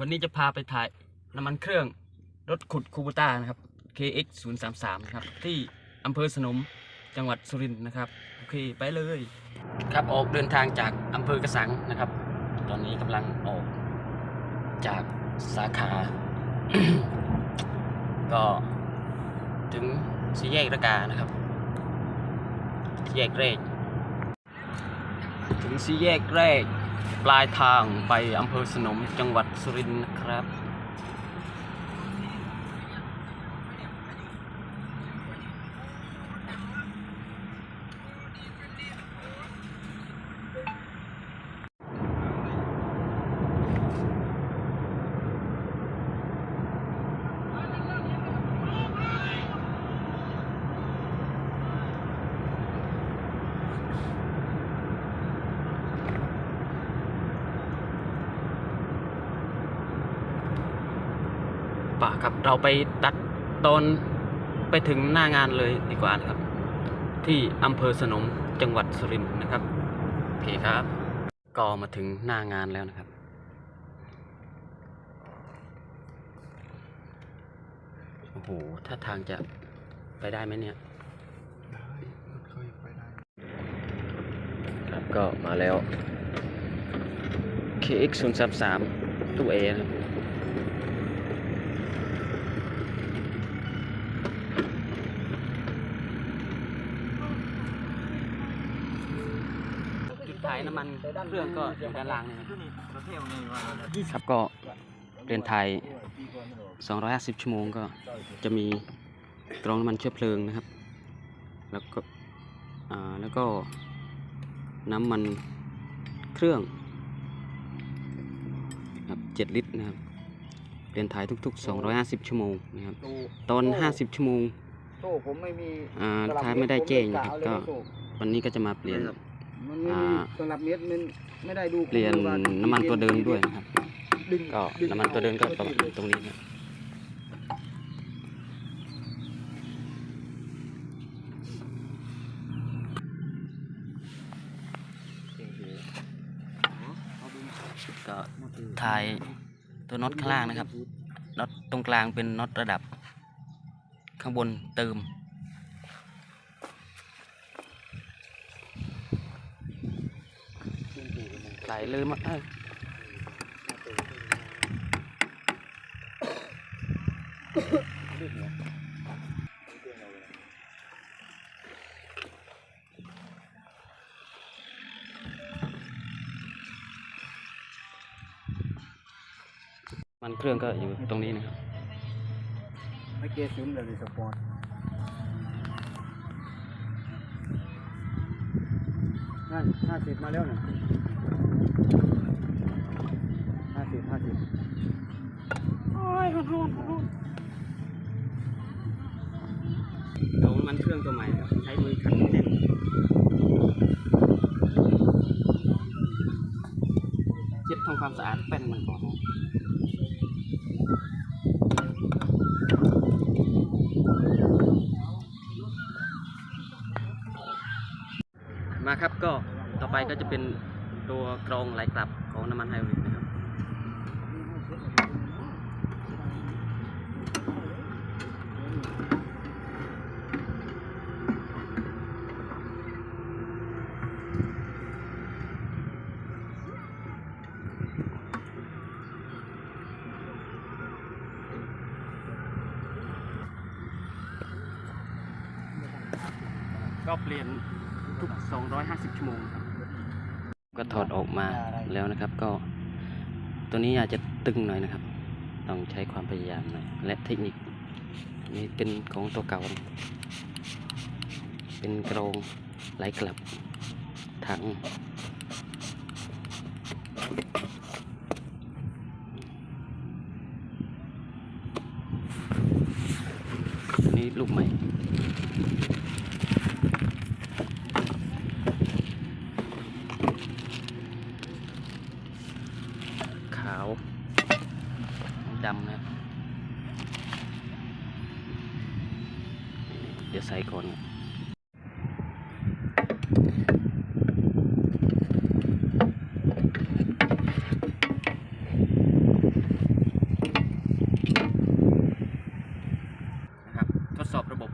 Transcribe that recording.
วันนี้จะพาไปถ่ายน้ำมันเครื่องรถขุดคูบูต้านะครับ KX 0 3 3นะครับ ที่อำเภอสนมจังหวัดสุรินทร์นะครับ โอเคไปเลย ครับออกเดินทางจากอำเภอกระสังนะครับ ตอนนี้กำลังออกจากสาขา ก็ถึงสี่แยกระกานะครับสี่แยกแรก ถึงสี่แยกแรก ปลายทางไปอำเภอสนมจังหวัดสุรินทร์นะครับ ป่าครับ เราไปตัดตอนไปถึงหน้างานเลยดีกว่านะครับ ที่อำเภอสนมจังหวัดสุรินทร์นะครับโอเคครับ ก็มาถึงหน้างานแล้วนะครับ โอ้โหถ้าทางจะไปได้ไหมเนี่ยครับก็มาแล้ว KX 0 3 3ตู้ A นะครับ จุดขายน้ำมันเครื่องก็อยู่ด้านล่างนี่นะครับครับก็เรียนไทย250 ชั่วโมงก็จะมีกรองน้ำมันเชื้อเพลิงนะครับ แล้วก็อ่าแล้วก็น้ำมันเครื่องครับ7ลิตรนะครับเรียนไทยทุก ๆ 250 ชั่วโมงนะครับ ตอน 50 ชั่วโมงโซ่ผมไม่มีอ่าท้ายไม่ได้แจ้งนะครับก็วันนี้ก็จะมาเปลี่ยน มันไม่อ่ามีสำหรับเม็ดมันไม่ได้ดูเปลี่ยนน้ำมันตัวเดิมด้วยนะครับดึงก็ดึงน้ำมันตัวเดิมก็ประมาณตรงนี้นะก็ถ่ายตัวน็อตข้างล่างนะครับน็อตตรงกลางเป็นน็อตระดับ ข้างบนเติม ไหลเลยมาเอ้ยมันเครื่องก็อยู่ตรงนี้นะครับไม่เกียร์ซุ้มเลยสปอร์ตนั่นห้าสิบมาแล้วเนี่ย ห้าสิบห้าสิบเอามันเครื่องตัวใหม่ครับใช้มือขันแน่นเช็ดทำความสะอาดแป้นมันก่อนมาครับก็ต่อไปก็จะเป็น ตัวกรองไหลกลับของน้ำมันไฮบริดนะครับก็เปลี่ยนทุก 250 ชั่วโมงครับ ก็ถอดออกมาแล้วนะครับ ก็ ตัวนี้อาจจะตึงหน่อยนะครับ ต้องใช้ความพยายามหน่อยและเทคนิคนี่เป็นของตัวเก่านะเป็นกรองไหลกลับถังนี่ลูกใหม่าวดำนะเดี๋ยวใส่ก่อนนะครับทดสอบระบบ